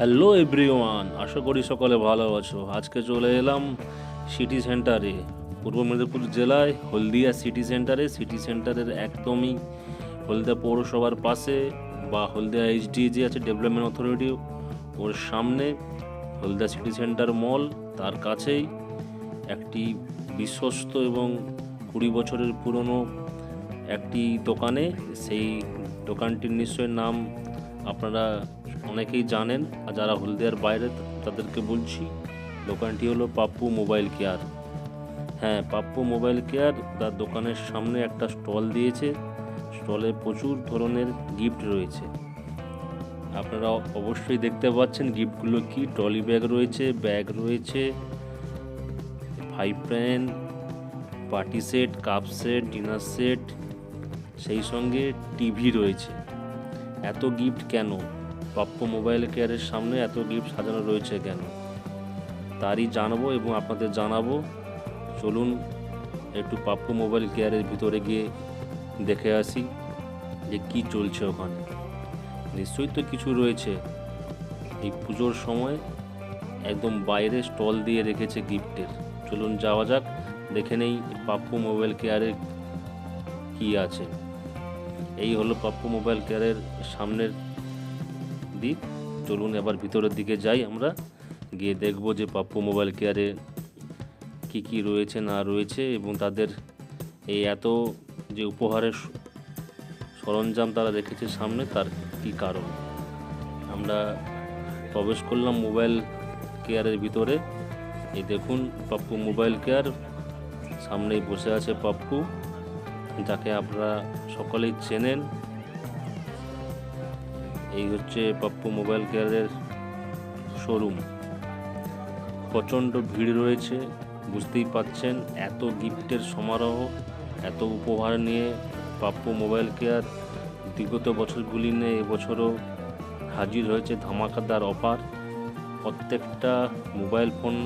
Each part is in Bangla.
হ্যালো এভরিওয়ান আশা করি সকলে ভালো আছো। আজকে চলে এলাম সিটি সেন্টারে পূর্ব মেদিনীপুর জেলায়, হলদিয়া সিটি সেন্টারে সিটি সেন্টারের একদমই হলদিয়া পৌরসভার পাশে বা হলদিয়া এইচডি যে আছে ডেভেলপমেন্ট অথরিটি ওর সামনে হলদিয়া সিটি সেন্টার মল তার কাছেই একটি বিশ্বস্ত এবং কুড়ি বছরের পুরনো একটি দোকানে সেই দোকানটির নিশ্চয় নাম আপনারা অনেকেই জানেন, আর যারা হলদিয়ার বাইরে তাদেরকে বলছি, দোকানটি হলো পাপ্পু মোবাইল কেয়ার। হ্যাঁ পাপ্পু মোবাইল কেয়ার, তার দোকানের সামনে একটা স্টল দিয়েছে। স্টলে প্রচুর ধরনের গিফট রয়েছে। আপনারা অবশ্যই দেখতে পাচ্ছেন গিফটগুলো কি, ট্রলি ব্যাগ রয়েছে ব্যাগ রয়েছে five pen party set, cup set, dinner set, সেই সঙ্গে টিভি রয়েছে। এত গিফট কেন? প্রাপ্য মোবাইল কেয়ারের সামনে এত গিফট সাজানো রয়েছে কেন? তারই জানাব এবং আপনাদের জানাব। চলুন একটু প্রাপ্য মোবাইল কেয়ারের ভিতরে গিয়ে দেখে আসি যে কি চলছে ওখানে। নিশ্চয়ই তো কিছু রয়েছে। এই পুজোর সময় একদম বাইরে স্টল দিয়ে রেখেছে গিফটের চলুন যাওয়া যাক, দেখে নেই পাপ্পু মোবাইল কেয়ারে কি আছে। এই হলো পাপ্পু মোবাইল কেয়ারের সামনের দিক। চলুন এবার ভিতরের দিকে যাই আমরা। গিয়ে দেখব যে পাপ্পু মোবাইল কেয়ারে কি কি রয়েছে, না রয়েছে এবং তাদের এই এত যে উপহারের সরঞ্জাম তারা রেখেছে সামনে তার কি কারণ? আমরা প্রবেশ করলাম মোবাইল কেয়ারের ভিতরে। এই দেখুন পাপ্পু মোবাইল কেয়ার সামনেই বসে আছে পাপ্পু যাকে আপনারা সকলেই চেনেন, এই হচ্ছে পাপ্পু মোবাইল কেয়ারের শোরুম। প্রচণ্ড ভিড় রয়েছে, বুঝতেই পাচ্ছেন, এত গিফটের সমারোহ, এত উপহার নিয়ে পাপ্পু মোবাইল কেয়ার বিগত বছরগুলি নিয়ে এবছরও হাজির হয়েছে ধামাকাদার অফার। প্রত্যেকটা mobile phone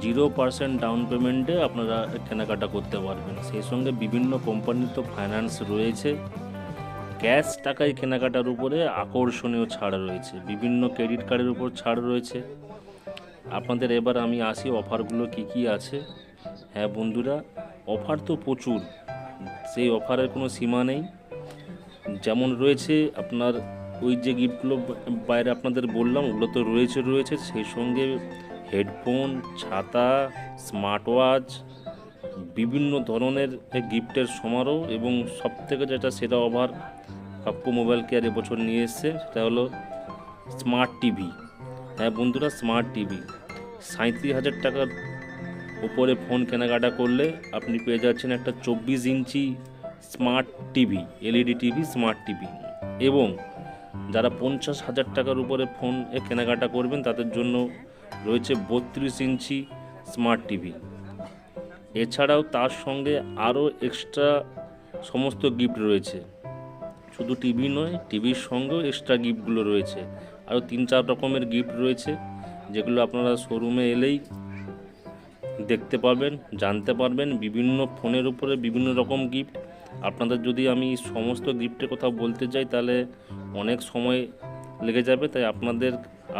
zero percent down পেমেন্টে আপনারা কেনাকাটা করতে পারবেন। সেই সঙ্গে বিভিন্ন কোম্পানির তো ফাইন্যান্স রয়েছে। ক্যাশ টাকায় কেনাকাটার উপরে আকর্ষণীয় ছাড় রয়েছে। বিভিন্ন ক্রেডিট কার্ডের উপর ছাড় রয়েছে। আপনাদের এবার আমি আসি অফারগুলো কি কি আছে। হ্যাঁ বন্ধুরা অফার তো প্রচুর। সেই অফারের কোনো সীমা নেই। যেমন রয়েছে আপনার ওই যে গিফটগুলো বাইরে আপনাদের বললাম, ওগুলো তো রয়েছে রয়েছে। সেই সঙ্গে হেডফোন, ছাতা স্মার্ট ওয়াচ বিভিন্ন ধরনের গিফটের সমারোহ এবং সব থেকে যেটা সেটা অফার পাপ্পু মোবাইল কেয়ার এবছর নিয়ে এসছে, সেটা হলো স্মার্ট টিভি। হ্যাঁ বন্ধুরা, স্মার্ট টিভি। সাঁত্রিশ হাজার টাকার উপরে ফোন কেনাকাটা করলে আপনি পেয়ে যাচ্ছেন একটা চব্বিশ inch smart TV, LED TV, smart TV. এবং যারা পঞ্চাশ হাজার টাকার উপরে ফোন কেনাকাটা করবেন, তাদের জন্য রয়েছে বত্রিশ ইঞ্চি স্মার্ট টিভি এছাড়াও তার সঙ্গে আরও এক্সট্রা সমস্ত গিফট রয়েছে। শুধু টিভি নয় টিভির সঙ্গেও এক্সট্রা গিফটগুলো রয়েছে। আরও তিন চার রকমের গিফট রয়েছে, যেগুলো আপনারা শোরুমে এলেই দেখতে পারবেন, জানতে পারবেন। বিভিন্ন ফোনের উপরে বিভিন্ন রকম গিফট আপনাদের যদি আমি সমস্ত গিফটের কথা বলতে চাই, তাহলে অনেক সময় লেগে যাবে, তাই আপনাদের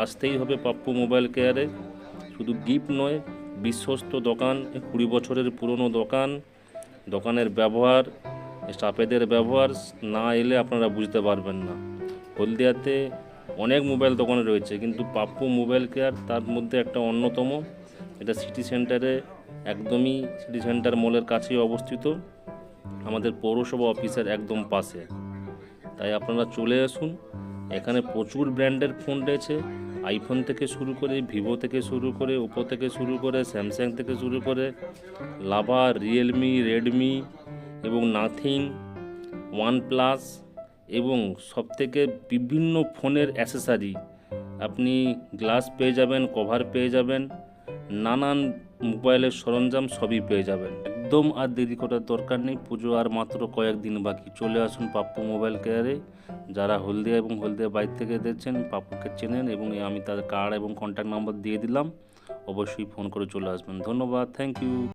আসতেই হবে পাপ্পু মোবাইল কেয়ারে। শুধু গিফট নয়, বিশ্বস্ত দোকান কুড়ি বছরের পুরনো দোকান, দোকানের ব্যবহার স্টাফেদের ব্যবহার, না এলে আপনারা বুঝতে পারবেন না। হলদিয়াতে অনেক মোবাইল দোকান রয়েছে, কিন্তু পাপ্পু মোবাইল কেয়ার তার মধ্যে একটা অন্যতম। এটা সিটি সেন্টারে, একদমই সিটি সেন্টার মলের কাছেই অবস্থিত। আমাদের পৌরসভা অফিসের একদম পাশে। তাই আপনারা চলে আসুন এখানে প্রচুর ব্র্যান্ডের ফোন রয়েছে। আইফোন থেকে শুরু করে ভিভো থেকে শুরু করে ওপো থেকে শুরু করে স্যামসাং থেকে শুরু করে লাভা, রিয়েলমি, রেডমি এবং নাথিং, ওয়ানপ্লাস এবং সবথেকে বিভিন্ন ফোনের অ্যাসেসারি আপনি গ্লাস পেয়ে যাবেন, কভার পেয়ে যাবেন, নানান মোবাইলের সরঞ্জাম সবই পেয়ে যাবেন। একদম আর দেরি করার দরকার নেই, পুজো আর মাত্র কয়েকদিন বাকি। চলে আসুন পাপ্পু মোবাইল কেয়ারে। যারা হলদিয়া এবং হলদিয়া বাইর থেকে দেখছেন, পাপুকে চেনেন এবং আমি তাদের কার্ড এবং কন্ট্যাক্ট নাম্বার দিয়ে দিলাম। অবশ্যই ফোন করে চলে আসবেন। ধন্যবাদ। Thank you